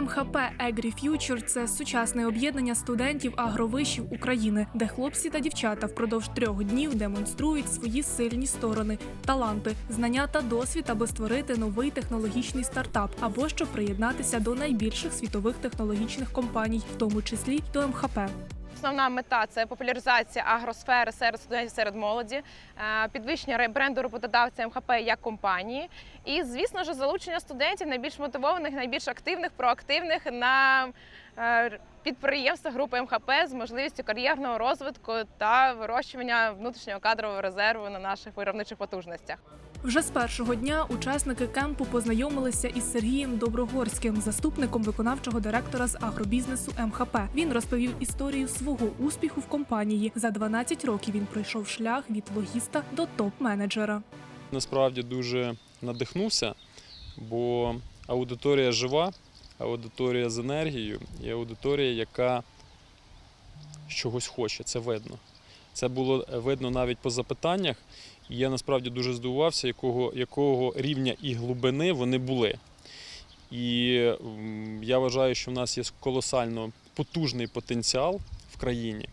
МХП «Егрі-Ф'ючер» – це сучасне об'єднання студентів агровишів України, де хлопці та дівчата впродовж трьох днів демонструють свої сильні сторони, таланти, знання та досвід, аби створити новий технологічний стартап або щоб приєднатися до найбільших світових технологічних компаній, в тому числі до МХП. Основна мета це популяризація агросфери серед студентів, серед молоді, е, підвищення ре- бренду роботодавця МХП як компанії, і, звісно ж, залучення студентів найбільш мотивованих, найбільш активних, проактивних на підприємства групи МХП з можливістю кар'єрного розвитку та вирощування внутрішнього кадрового резерву на наших виробничих потужностях. Вже з першого дня учасники кемпу познайомилися із Сергієм Доброгорським, заступником виконавчого директора з агробізнесу МХП. Він розповів історію свого успіху в компанії. За 12 років він пройшов шлях від логіста до топ-менеджера. Насправді дуже надихнувся, бо аудиторія жива, аудиторія з енергією і аудиторія, яка чогось хоче, це видно. Це було видно навіть по запитаннях, і я насправді дуже здивувався, якого, якого рівня і глибини вони були. І я вважаю, що в нас є колосально потужний потенціал в країні.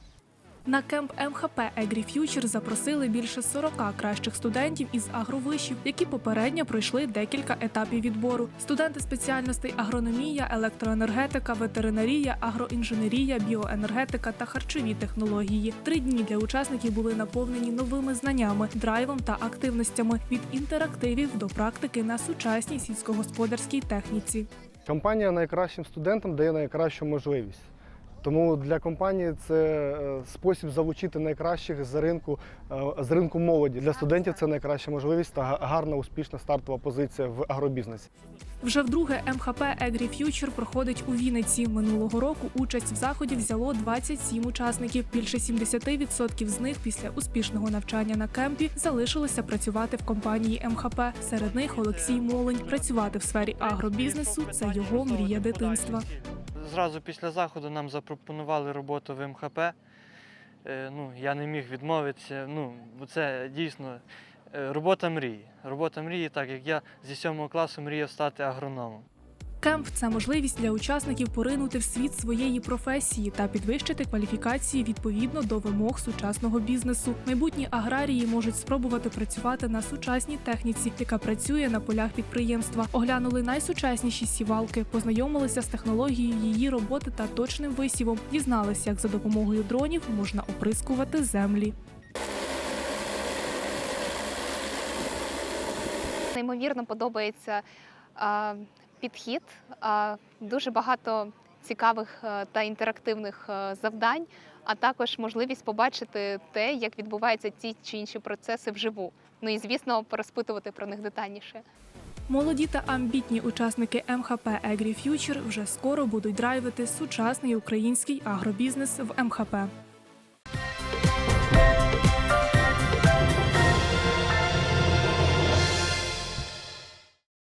На кемп МХП «Егрі-Ф'ючер» запросили більше 40 кращих студентів із агровишів, які попередньо пройшли декілька етапів відбору. Студенти спеціальностей агрономія, електроенергетика, ветеринарія, агроінженерія, біоенергетика та харчові технології. Три дні для учасників були наповнені новими знаннями, драйвом та активностями від інтерактивів до практики на сучасній сільськогосподарській техніці. Компанія найкращим студентам дає найкращу можливість. Тому для компанії це е, спосіб залучити найкращих з ринку е, з ринку молоді. Для студентів це найкраща можливість та гарна успішна стартова позиція в агробізнесі. Вже вдруге МХП «Егрі-Ф'ючер» проходить у Вінниці. Минулого року участь в заході взяло 27 учасників. Більше 70% з них після успішного навчання на кемпі залишилися працювати в компанії МХП. Серед них Олексій Молень. Працювати в сфері агробізнесу це його мрія дитинства. Зразу після заходу нам запропонували роботу в МХП. Е, Ну, я не міг відмовитися. Ну, це дійсно е, робота мрії. Робота мрії, так як я зі сьомого класу мріяв стати агрономом. Кемп це можливість для учасників поринути в світ своєї професії та підвищити кваліфікації відповідно до вимог сучасного бізнесу. Майбутні аграрії можуть спробувати працювати на сучасній техніці, яка працює на полях підприємства. Оглянули найсучасніші сівалки, познайомилися з технологією її роботи та точним висівом. Дізналися, як за допомогою дронів можна оприскувати землі. Неймовірно подобається підхід, дуже багато цікавих е, та інтерактивних е, завдань, а також можливість побачити те, як відбуваються ті чи інші процеси вживу. Ну і звісно, порозпитувати про них детальніше. Молоді та амбітні учасники МХП «Егрі-Ф'ючер» вже скоро будуть драйвити сучасний український агробізнес в МХП.